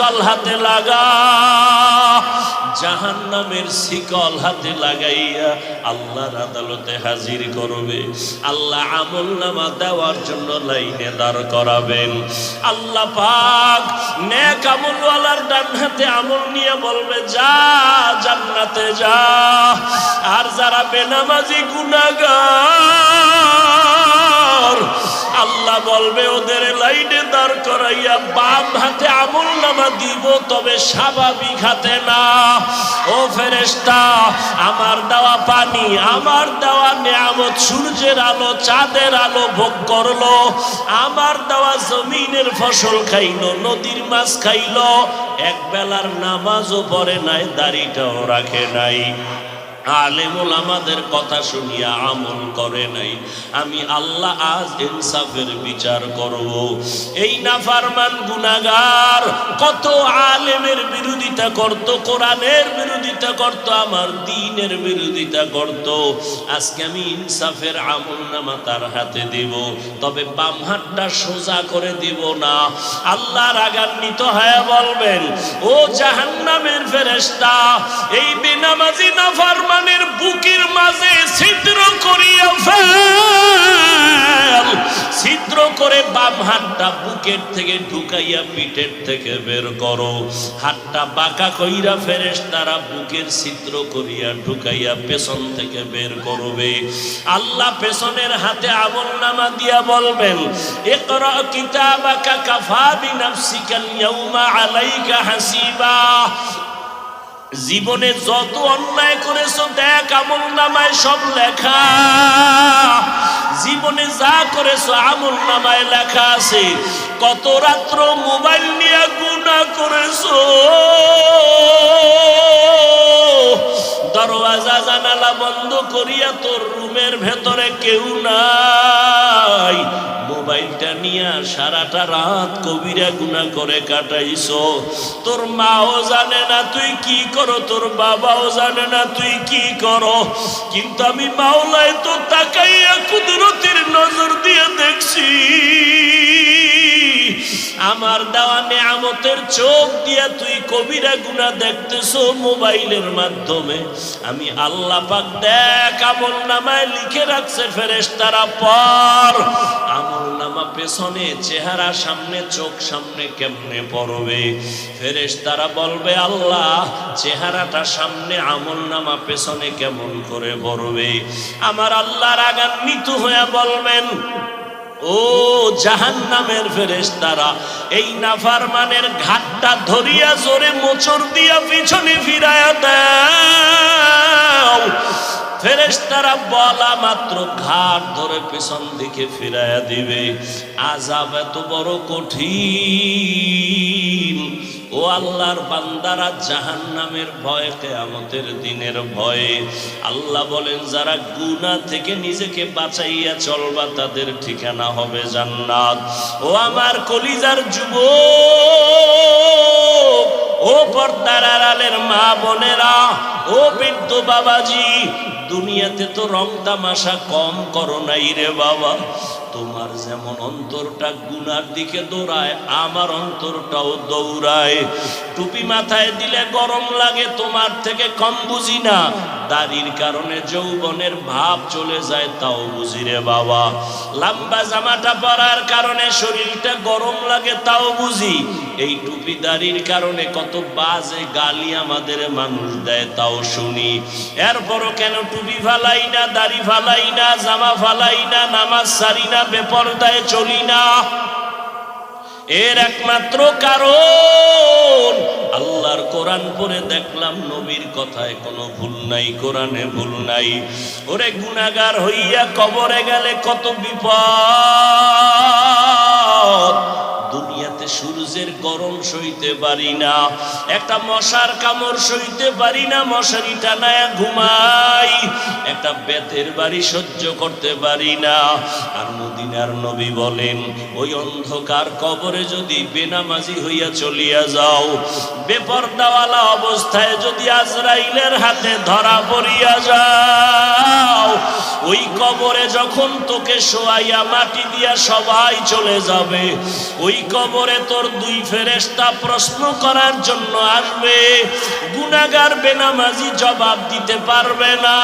শিকল হাতে লাগা। জাহান নামের শিকল হাতে লাগাইয়া আল্লাহর আদালতে হাজির করবে। আল্লাহ আমল নামা দেওয়ার জন্য লাইনে দাঁড় করাবেন। আল্লাহ পাক নেক আমলওয়ালার ডান হাতে আমল নিয়ে বলবে, যা জান্নাতে যা। আর যারা বেনামাজি গুনাগার আল্লাহ বলবে, ওদের লাইনে দাঁড় করাইয়া বাম হাতে আমল নামা দিব, তবে স্বাভাবিক হাতে না। ও ফেরেস্তা আমার দেওয়া পানি, আমার দেওয়া নিয়ামত সূর্যের আলো, চাঁদের আলো ভোগ করল। আমার দেওয়া জমিনের ফসল খাইলো, নদীর মাছ খাইলো। এক বেলার নামাজও পড়ে নাই, দাড়িটাও রাখে নাই। আলেমুল আমাদের কথা শুনিয়া আমল করে নাই। আমি আল্লাহ আজ ইনসাফের বিচার করব। এই নাফারমান গুনাগার কত আলেমের বিরোধিতা করত, কোরআনের বিরোধিতা করত, আমার দিনের বিরোধিতা করত। আজকে আমি ইনসাফের আমল নামা তার হাতে দিব, তবে বাম হাতটা সোজা করে দিব না। আল্লাহ রাগান্বিত হয়ে বলবেন, ও জাহান্নামের ফেরেশতা, এই বেনামাজি নাফারমানের বুকের মাঝে ছিদ্র করিয়া ফেল। ছিদ্র করে বাম হাতটা বুকের থেকে ঢুকাইয়া পিঠের থেকে বের করো। হাতটা বাঁকা কইরা ফেরেশতারা বুকের ছিদ্র করিয়া ঢুকাইয়া পেছন থেকে বের করবে। আল্লাহ পেছনের হাতে আমল নামা দিয়া বলবেন, ইকরা কিতাবাকা কাফা বিনাফসিকাল ইয়াউমা আলাইকা হাসিবা। জীবনে যত অন্যায় করেছ, দেখ আমল নামায় সব লেখা। জীবনে যা করেছ, আমল নামায় লেখা আছে। কত রাত্র মোবাইল নিয়ে গুণা করেছ। দরওয়াজা জানালা বন্ধ করিয়া তোর রুমের ভেতরে কেউ নাই। মোবাইলটা নিয়া সারাটা রাত কবিরা গুণা করে কাটাইছ। তোর মাও জানে না তুই কি করো, তোর বাবাও জানে না তুই কি করো। কিন্তু আমি মাওলায় তো তাকাইয়া আমার দেওয়া নেয়ামতের চোখ দিয়া তুই কবিরা গুণা দেখতেছ মোবাইলের মাধ্যমে। আমি আল্লাহ পাক দেখ আমল নামায় লিখে রাখছে ফেরেশতারা পর। আমল নামা পেছনে চেহারা সামনে, চোখ সামনে কেমনে পড়বে? ফেরেশতারা বলবে, আল্লাহ, চেহারাটা সামনে আমল নামা পেছনে কেমন করে পড়বে? আমার আল্লাহ রাগান্বিত হয়ে বলবেন ও জাহান নামের ফেরেস্তারা এই নাফারমানের ঘাটটা ধরিয়া জোরে মোচর দিয়া পিছনে ফিরায়া দাও। ফেরেস্তারা বলা মাত্র ঘাট ধরে পিছন দিকে ফিরায়া দিবে। আজাব এত বড় কঠিন আল্লাহর বান্দারা জাহান নামের ভয়, কেয়ামতের দিনের ভয়ে। আল্লাহ বলেন, যারা গুনাহ থেকে নিজেকে বাঁচাইয়া চলবা, তাদের ঠিকানা হবে জান্নাত। ও আমার কলিজার যুব ও পর্দার আড়ালের মা বোনেরা, ও বৃদ্ধ বাবাজি, দুনিয়াতে তো রং তামাশা কম করো নাই রে বাবা। তোমার যেমন অন্তরটা গুনার দিকে দৌড়ায়, আমার অন্তরটাও দৌড়ায়। টুপি মাথায় দিলে গরম লাগে, তোমার থেকে কম বুঝি না। দাড়ির কারণে যৌবনের ভাব চলে যায়, তাও বুঝি রে বাবা। লম্বা জামাটা পরার কারণে শরীরটা গরম লাগে, তাও বুঝি। এই টুপি দাড়ির কারণে কত বাজে গালি আমাদের মানুষ দেয়, তাও শুনি। এরপরও কেন টুপি ফালাই না, দাড়ি ফালাই না, জামা ফালাই না, নামাজ সারি না বেপরদায় চলি না। এর একমাত্র কারণ, আল্লাহর কোরআন পরে দেখলাম নবীর কথায় কোনো ভুল নাই, কোরআনে ভুল নাই। ওরে গুণাগার হইয়া কবরে গেলে কত বিপদ। সূর্যের গরম সইতে পারি না, একটা মশার কামড় সইতে পারি না মশারি টানায় ঘুমাই, একটা বেতের বাড়ি সহ্য করতে পারি না। আর মদিনার নবী বলেন, ওই অন্ধকার কবরে যদি বেনামাজি হইয়া চলিয়া যাও, বেপরদাওয়ালা অবস্থায় যদি আজরাইলের হাতে ধরা পড়িয়া যাও, ওই কবরে যখন তোকে শোয়াইয়া মাটি দিয়া সবাই চলে যাবে, ওই কবরে তোর দুই ফেরেস্তা প্রশ্ন করার জন্য আসবে। গুনাগার বেনামাজি জবাব দিতে পারবে না।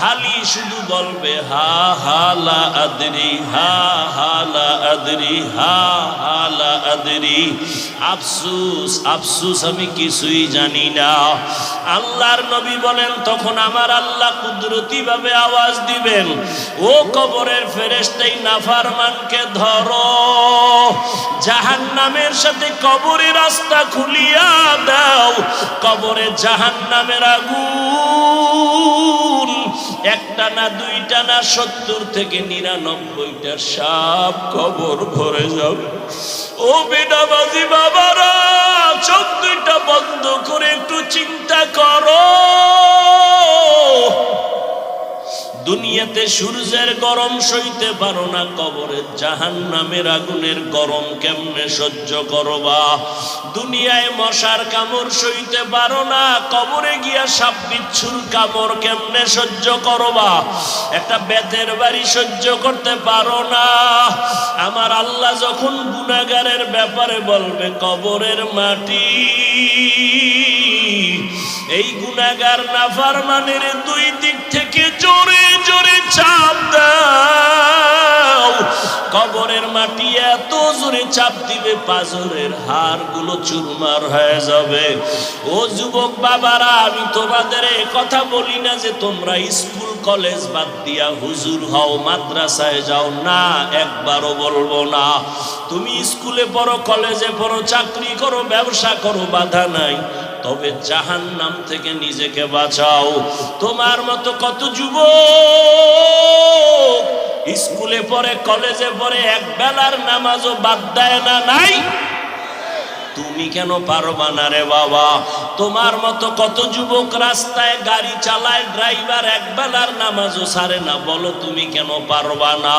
খালি শুধু বলবে, হা হালা আদরি, হা হালা আদরি, হা হালা আদরি। আফসুস আফসুস, আমি কিছুই জানি না। আল্লাহর নবী বলেন, তখন আমার আল্লাহ কুদরতি ভাবে আওয়াজ দিবেন। ও কবরের ফেরেস্তাই নাফারমানকে ধরো। জাহান নামের সাথে কবরে রাস্তা খুলিয়া দাও। কবরে জাহান নামের আগুন। একটা না দুইটা না সত্তর থেকে নিরানব্বইটা সাপ কবর ভরে যাবে। ও বেডাবাজি বাবারা, চোখ দুইটা বন্ধ করে একটু চিন্তা করো। দুনিয়াতে সূর্যের গরম সইতে পারো না কবরের জাহান নামের আগুনের গরম কেমনে সহ্য করবা? দুনিয়ায় মশার কামড় সইতে পারো না, কবরে গিয়া সাপ বিচ্ছুর কামড় কেমনে সহ্য করবা? একটা বেতের বাড়ি সহ্য করতে পারো না। আমার আল্লাহ যখন গুনাগারের ব্যাপারে বলবে, কবরের মাটি এই গুনাগার নাফারমানের দুই দিক থেকে জোরে জোরে চাপ দাও। কবরের মাটি এত জোরে চাপ দিবে, পাজরের হাড়গুলো চুরমার হয়ে যাবে। ও যুবক বাবারা, আমি তোমাদের কথা বলি না যে তোমরা স্কুল, কলেজ বাদ দিয়া হুজুর হও, মাদ্রাসায় যাও। না, একবারও বলব না। তুমি স্কুলে পড়ো, কলেজে পড়ো, চাকরি করো, ব্যবসা করো, বাধা নাই। তবে জাহান নাম থেকে নিজেকে বাঁচাও। তোমার মতো কত যুব স্কুলে পড়ে, কলেজে পড়ে এক বেলার নামাজও বাদ দেয় না, নাই? তুমি কেন পারবা না রে বাবা? তোমার মতো কত যুবক রাস্তায় গাড়ি চালায়, ড্রাইভার এক বেলার নামাজও সারে না, বলো তুমি কেন পারবা না?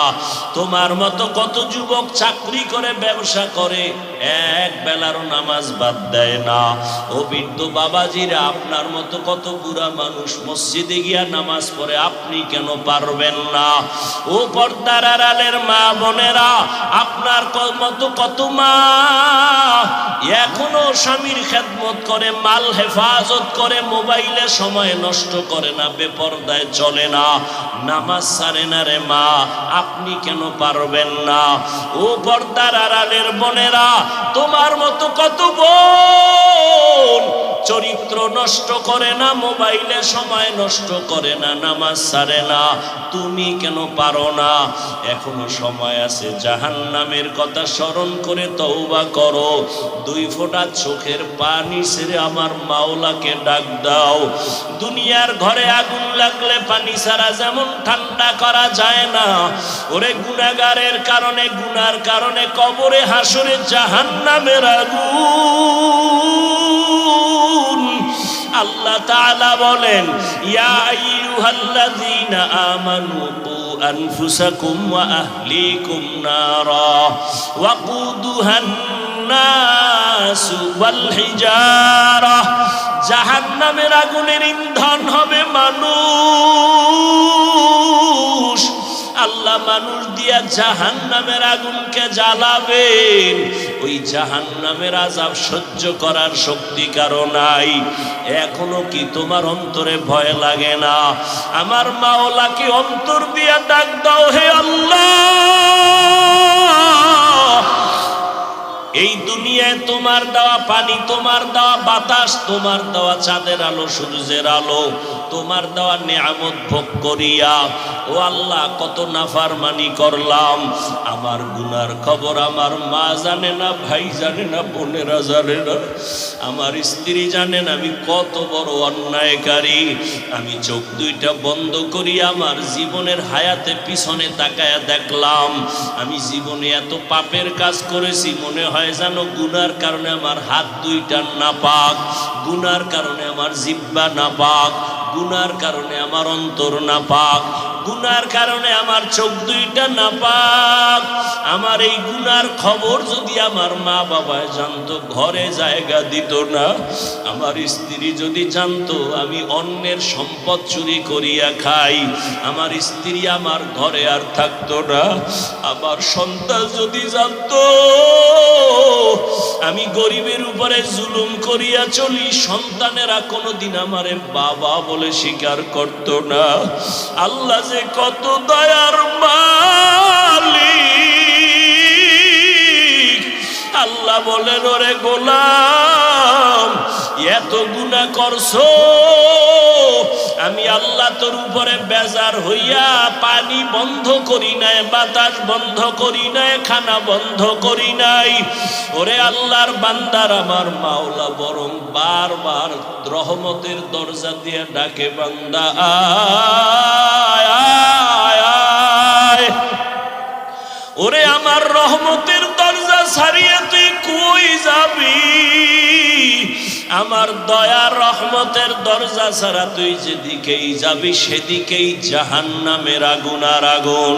তোমার মতো কত যুবক চাকরি করে, ব্যবসা করে এক বেলারও নামাজ বাদ দেয় না। ও বৃদ্ধ বাবাজিরা, আপনার মতো কত বুড়া মানুষ মসজিদে গিয়া নামাজ পড়ে, আপনি কেন পারবেন না? ও পর্দার আড়ালের মা বোনেরা, আপনার মতো কত মা এখনও স্বামীর খেদমত করে, মাল হেফাজত করে, মোবাইলে সময় নষ্ট করে না, বেপরদায় চলে না। নামাজ সারে না রে মা, আপনি কেন পারবেন না? ও পর্দার আড়ালের বোনেরা, তোমার মতো কত বোন চরিত্র নষ্ট করে না, মোবাইলে সময় নষ্ট করে না, নামাজ সারে না, তুমি কেন পারো না? এখনও সময় আছে জাহান নামের কথা স্মরণ করে তওবা করো। দুই ফোঁটা চোখের পানি ছেড়ে আমার মাওলাকে ডাক দাও। দুনিয়ার ঘরে আগুন লাগলে পানি ছাড়া যেমন ঠান্ডা করা যায় না। ওরে গুনাগারের কারণে, গুনার কারণে কবরে, হাসরে জাহান নামের আগুন। আল্লাহ তাআলা বলেন, ইয়া আমানু আনফুসাকুম ওয়া আহলিকুম নারা ওয়াল হিজারা আগুনের ইন্ধন হবে মানুষ। আল্লাহ মানুষ দিয়া জাহান নামের আগুনকে জ্বালাবেন। ওই জাহান নামের আজাব সহ্য করার শক্তি কারও নাই। এখনও কি তোমার অন্তরে ভয় লাগে না? আমার মাওলাকে অন্তর দিয়া ডাক দাও হে আল্লাহ। এই দুনিয়ায় তোমার দেওয়া পানি তোমার দেওয়া বাতাস তোমার দেওয়া চাঁদের আলো সূর্যের আলো। তোমার দেওয়া নিয়ামত ভোগ করিয়া, ও আল্লাহ, কত নাফারমানি করলাম। আমার গুনার খবর আমার মা জানে না, ভাই জানে না, বোনেরা জানে না। আমার স্ত্রী জানেন আমি কত বড় অন্যায়কারী। আমি চোখ দুইটা বন্ধ করি, আমার জীবনের হায়াতে পিছনে তাকায়া দেখলাম। আমি জীবনে এত পাপের কাজ করেছি, মনে হয় যেন গুনার কারণে আমার হাত দুইটা না পাক গুনার কারণে আমার জিব্বা না পাক গুনার কারণে আমার অন্তর না পাক গুনার কারণে আমার চোখ দুইটা না পাক আমার এই গুনার খবর যদি আমার মা বাবা জানতো, ঘরে জায়গা দিত না। আমার স্ত্রী যদি জানতো, আমি অন্যের সম্পদ চুরি করিয়া খাই। আমার স্ত্রী আমার ঘরে আর থাকতো না। আমার সন্তান যদি জানতো আমি গরিবের উপরে জুলুম করিয়া চলি, সন্তানেরা কোনোদিন আমারে বাবা বলে স্বীকার করত না। আল্লাহ যে কত দয়ার মালিক। আল্লাহ বলেন, ওরে গোলাম, এত গুণা করছ আমি আল্লাহ তোর উপরে বেজার হইয়া পানি বন্ধ করি নাই, বাতাস বন্ধ করি নাই, খানা বন্ধ করি নাই। ওরে আল্লাহর বান্দার আমার মাওলা, বরং বারবার রহমতের দরজা দিয়ে ডাকে, বান্দা ওরে আমার রহমতের দরজা ছাড়িয়ে তুই কই যাবি? আমার দয়ার রহমতের দরজা ছাড়া তুই যেদিকেই যাবি সেদিকেই জাহান নামের আগুন আর আগুন।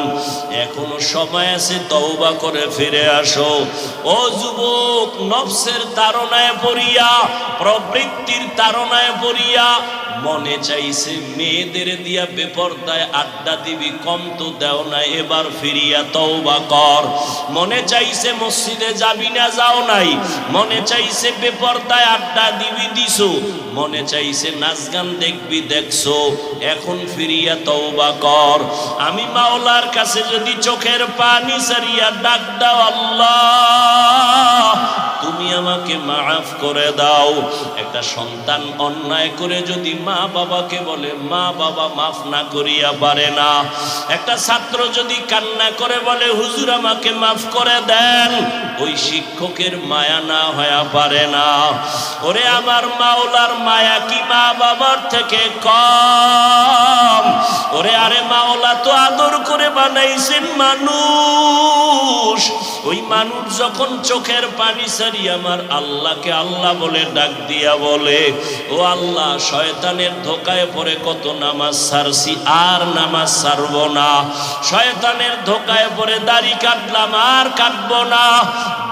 এখনও সময় আছে, তওবা করে ফিরে আসো। ও যুবক, নফসের তারনায় পড়িয়া, প্রবৃত্তির তারণায় পড়িয়া মনে চাইছে, মেয়েদের দিয়া বেপরদায় আড্ডা দিবি, কম তো দেও না, এবার ফিরিয়া তওবা কর। মনে চাইছে, মসজিদে যাবি না, যাও নাই। মনে চাইছে, বেপরদায় আড্ডা দিবি, দিছো। মনে চাইছে নাচ গান দেখবি, দেখছ। এখন ফিরিয়া তওবা কর। আমি মাওলার কাছে যদি চোখের পানি সারিয়া ডাক দাও, আল্লাহ। তুমি আমাকে মাফ করে দাও। একটা সন্তান অন্যায় করে যদি মা বাবাকে বলে, মা বাবা, মাফ না করিয়া পারে না। একটা ছাত্র যদি কান্না করে বলে, হুজুর, আমাকে মাফ করে দেন। ওই শিক্ষকের মায়া না হয়ে পারে না। ওরে, আমার মাওলার মায়া কি মা বাবার থেকে কম? ওরে, আরে মাওলা তো আদর করে বানাইছেন মানুষ। ওই মানুষ যখন চোখের পানি সারি আমার আল্লাহকে আল্লাহ বলে ডাক দিয়া বলে, ও আল্লাহ, শয়তানের ধোকায় পড়ে কত নামাজ সারছি, আর নামাজ সারব না। শয়তানের ধোকায় পরে দাড়ি কাটলাম, আর কাটব না।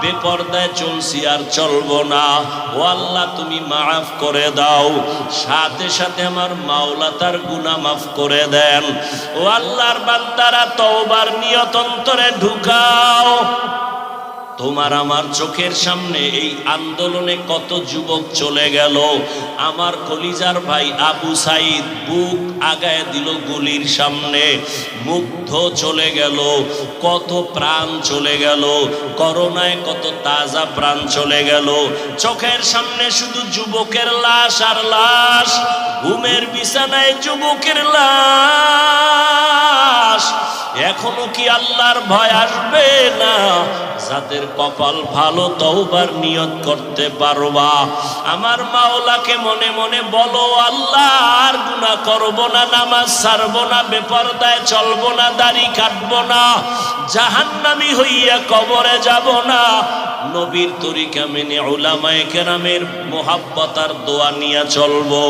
বেপর্দায় চলছি, আর চলবো না। ও আল্লাহ, তুমি মাফ করে দাও। সাথে সাথে আমার মাওলা তার গুনাহ মাফ করে দেন। ও আল্লাহর বান্দারা তওবার নিয়ত অন্তরে ঢুকাও। তোমার আমার চোখের সামনে এই আন্দোলনে কত যুবক চলে গেল? আমার কলিজার ভাই আবু সাইদ বুক আগায় দিল গুলির সামনে। মুগ্ধ চলে গেল, কত প্রাণ চলে গেল, করোনায় কত তাজা প্রাণ চলে গেল। চোখের সামনে শুধু যুবকের লাশ আর লাশ, ঘুমের বিছানায় যুবকের লাশ। এখনও কি আল্লাহর ভয় আসবে না? যাদের কপাল ভালো, তওবার নিয়ত করতে পারবা। আমার মাওলাকে মনে মনে বলো আল্লাহ আর গুনাহ করব না, নামাজ ছাড়বো না, বেপরদায় চলবো না, দাড়ি কাটবো না, জাহান্নামী হইয়া কবরে যাব না। নবীর তরিকা মেনে ওলামায়ে কেরামের মোহাব্বতার দোয়া নিয়ে চলবো।